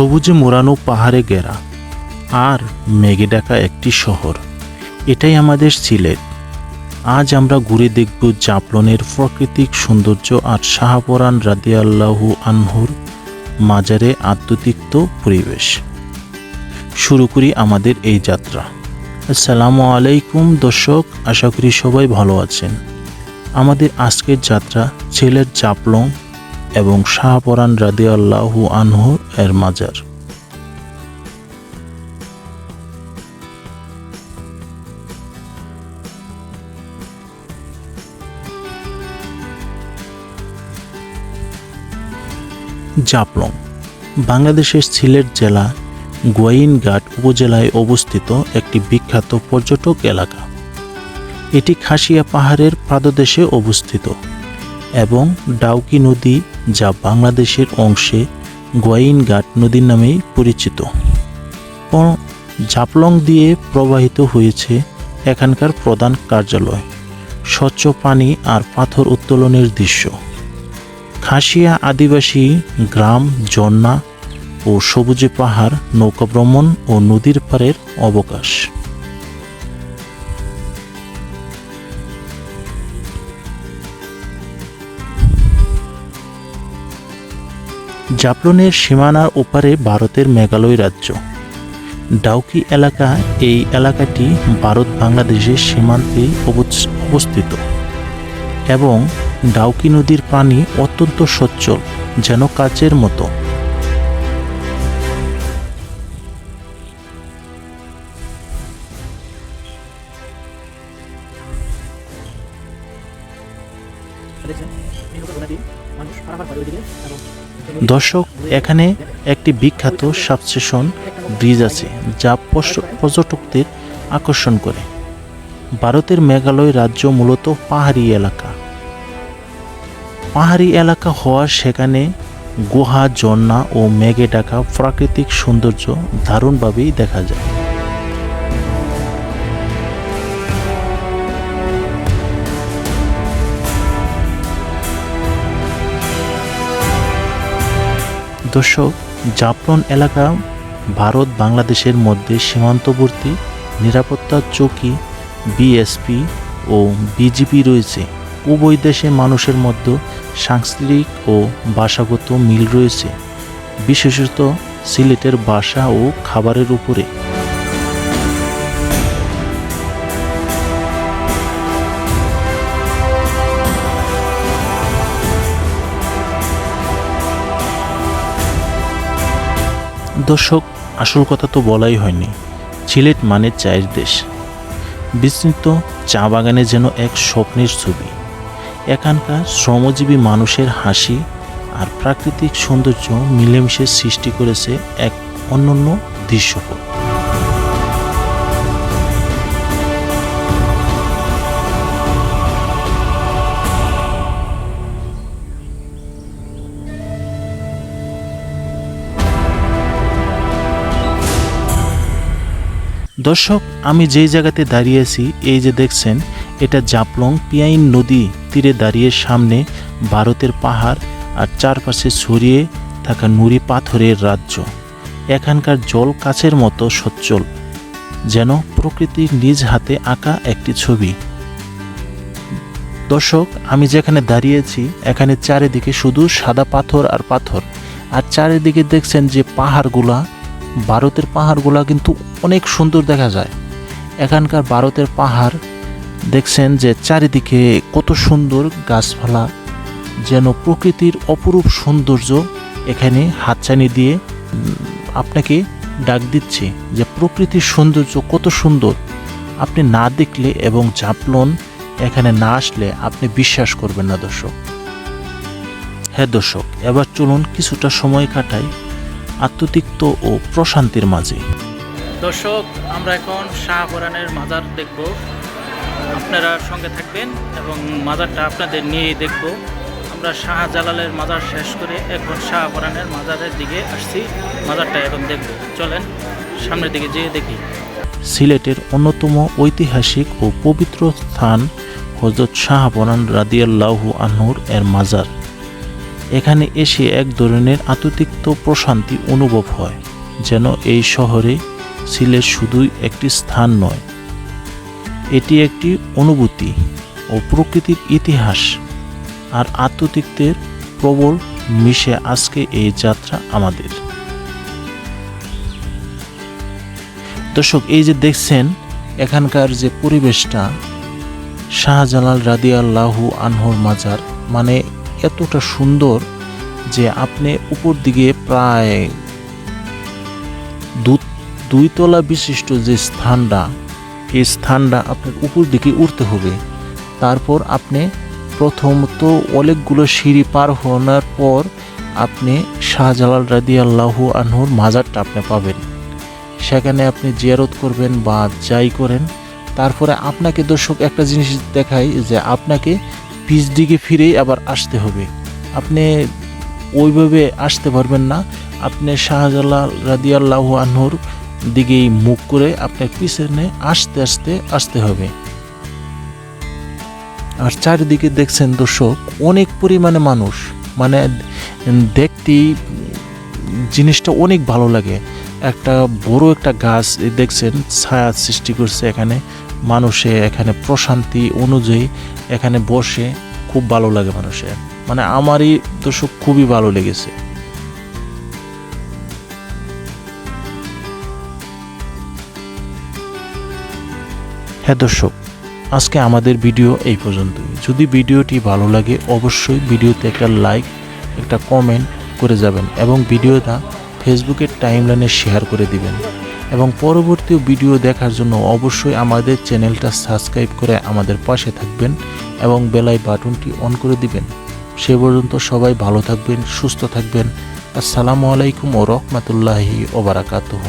সবুজে মোড়ানো পাহাড়ে ঘেরা আর মেঘে ডাকা একটি শহর। এটাই আমাদের সিলেট। আজ আমরা ঘুরে দেখব জাপলনের প্রাকৃতিক সৌন্দর্য আর শাহপরান রাদিয়াল্লাহু আনহুর মাজারে আত্মতিক্ত পরিবেশ। শুরু করি আমাদের এই যাত্রা। আসসালামু আলাইকুম দর্শক, আশা করি সবাই ভালো আছেন। আমাদের আজকের যাত্রা ছেলের জাপলং এবং শাহপরান রাদিয়াল্লাহু আনহু এর মাজার। জাপলং, বাংলাদেশের সিলেট জেলা গোয়াইনঘাট উপজেলায় অবস্থিত একটি বিখ্যাত পর্যটক এলাকা। এটি খাসিয়া পাহাড়ের পাদদেশে অবস্থিত। এবং ডাউকি নদী যা বাংলাদেশের অংশে গোয়াইনঘাট নদীর নামেই পরিচিত। জাপলং দিয়ে প্রবাহিত হয়েছে এখানকার প্রধান কার্যালয়, স্বচ্ছ পানি আর পাথর উত্তোলনের দৃশ্য। খাসিয়া আদিবাসী গ্রাম ঝর্ণা ও সবুজে পাহাড়, নৌকা ভ্রমণ ও নদীর পাড়ের অবকাশ। জাপলনের সীমানার ওপারে ভারতের মেঘালয় রাজ্য। ডাউকি এলাকা, এই এলাকাটি ভারত বাংলাদেশের সীমান্তে অবস- অবস্থিত এবং ডাউকি নদীর পানি অত্যন্ত সচ্ছল, যেন কাচের মতো। দর্শক, এখানে একটি বিখ্যাত সাবস্টেশন ব্রিজ আছে, যা পর্যটকদের আকর্ষণ করে। ভারতের মেঘালয় রাজ্য মূলত পাহাড়ি এলাকা। পাহাড়ি এলাকা হওয়ার সেখানে গুহা, ঝর্ণা ও মেঘে ঢাকা প্রাকৃতিক সৌন্দর্য দারুণভাবেই দেখা যায়। দর্শক জাফলন এলাকা ভারত বাংলাদেশের মধ্যে সীমান্তবর্তী নিরাপত্তা চৌকি, বিএসপি ও বিজিপি রয়েছে। উভয় দেশে মানুষের মধ্যে সাংস্কৃতিক ও ভাষাগত মিল রয়েছে, বিশেষত সিলেটের বাসা ও খাবারের উপরে। দর্শক, আসল কথা তো বলাই হয়নি। সিলেট মানে চায়ের দেশ। বিস্তৃত চা বাগানে যেন এক স্বপ্নের ছবি। এখানকার শ্রমজীবী মানুষের হাসি আর প্রাকৃতিক সৌন্দর্য মিলেমিশে সৃষ্টি করেছে এক অনন্য দৃশ্যপট। দর্শক, আমি যেই জায়গাতে দাঁড়িয়ে আছি, এই যে দেখছেন, এটা জাপলং পিয়াইন নদী তীরে দাঁড়িয়ে সামনে ভারতের পাহাড় আর চারপাশে ছড়িয়ে থাকা নুড়ি পাথরের রাজ্য। এখানকার জল কাছের মতো সচ্ছল, যেন প্রকৃতির নিজ হাতে আঁকা একটি ছবি। দর্শক, আমি যেখানে দাঁড়িয়েছি এখানে চারিদিকে শুধু সাদা পাথর আর পাথর। আর চারিদিকে দেখছেন যে পাহাড়গুলা ভারতের পাহাড়গুলা কিন্তু অনেক সুন্দর দেখা যায়। এখানকার ভারতের পাহাড়, দেখছেন যে চারিদিকে কত সুন্দর গাছপালা, যেন প্রকৃতির অপরূপ সৌন্দর্য এখানে হাতছানি দিয়ে আপনাকে ডাক দিচ্ছে যে প্রকৃতির সৌন্দর্য কত সুন্দর। আপনি না দেখলে এবং জাপলন এখানে না আসলে আপনি বিশ্বাস করবেন না দর্শক। হ্যাঁ দর্শক, এবার চলুন কিছুটা সময় কাটাই। আত্মতিক্ত ও প্রশান্তির মাঝে। দর্শক আমরা এখন শাহ শাহপুরানের মাজার দেখব। আপনারা সঙ্গে থাকবেন এবং মাজারটা আপনাদের নিয়েই দেখব। আমরা শাহজালালের মাজার শেষ করে এখন শাহ শাহপুরানের মাজারের দিকে আসছি মাজারটা এখন দেখব। চলেন সামনের দিকে যেয়ে দেখি। সিলেটের অন্যতম ঐতিহাসিক ও পবিত্র স্থান হজরত শাহপরান রাদিয়াল্লাহু আনহুর এর মাজার। এখানে এসে এক ধরনের আততিক্ত প্রশান্তি অনুভব হয়, যেন এই শহরে সিলেট শুধুই একটি স্থান নয়। এটি একটি অনুভূতি ও প্রকৃতির ইতিহাস, আর আত্মতিক্তের প্রবল মিশে আজকে এই যাত্রা আমাদের। দর্শক, এই যে দেখছেন, এখানকার যে পরিবেশটা, শাহজালাল রাদিয়াল্লাহু আনহর মাজার মানে এতটা সুন্দর যে আপনি উপর দিকে প্রায় দুই তলা বিশিষ্ট যে স্থানটা, এই স্থানটা আপনার উপর দিকে উঠতে হবে। তারপর আপনি প্রথমত অনেকগুলো সিঁড়ি পার হওয়ার পর আপনি শাহজালাল রাদিয়াল্লাহু আনহুর মাজারটা আপনি পাবেন। সেখানে আপনি জিয়ারত করবেন বা যাই করেন। তারপরে আপনাকে দর্শক একটা জিনিস দেখাই যে আপনাকে পিচ দিকে ফিরেই আবার আসতে হবে। আপনি ওইভাবে আসতে পারবেন না। আপনি শাহজালাল রাদিয়াল্লাহু আনহুর দিকেই মুখ করে আপনার পিছনে আস্তে আস্তে আসতে হবে। আর চারিদিকে দেখছেন দর্শক, অনেক পরিমাণে মানুষ। মানে দেখতেই জিনিসটা অনেক ভালো লাগে। একটা বড় একটা গাছ দেখছেন, ছায়া সৃষ্টি করছে এখানে। মানুষে এখানে প্রশান্তি অনুযায়ী এখানে বসে খুব ভালো লাগে মানুষের। মানে আমারই দর্শক খুবই ভালো লেগেছে। হ্যাঁ দর্শক, আজকে আমাদের ভিডিও এই পর্যন্তই। যদি ভিডিওটি ভালো লাগে, অবশ্যই ভিডিওতে একটা লাইক, একটা কমেন্ট করে যাবেন এবং ভিডিওটা ফেসবুকের টাইমলাইনে শেয়ার করে দিবেন। এবং পরবর্তী ভিডিও দেখার জন্য অবশ্যই আমাদের চ্যানেলটা সাবস্ক্রাইব করে আমাদের পাশে থাকবেন এবং বেলাই বাটনটি অন করে দিবেন। সে পর্যন্ত সবাই ভালো থাকবেন, সুস্থ থাকবেন। আসসালামু আলাইকুম ও রহমতুল্লাহি ওবারাকাতুহ।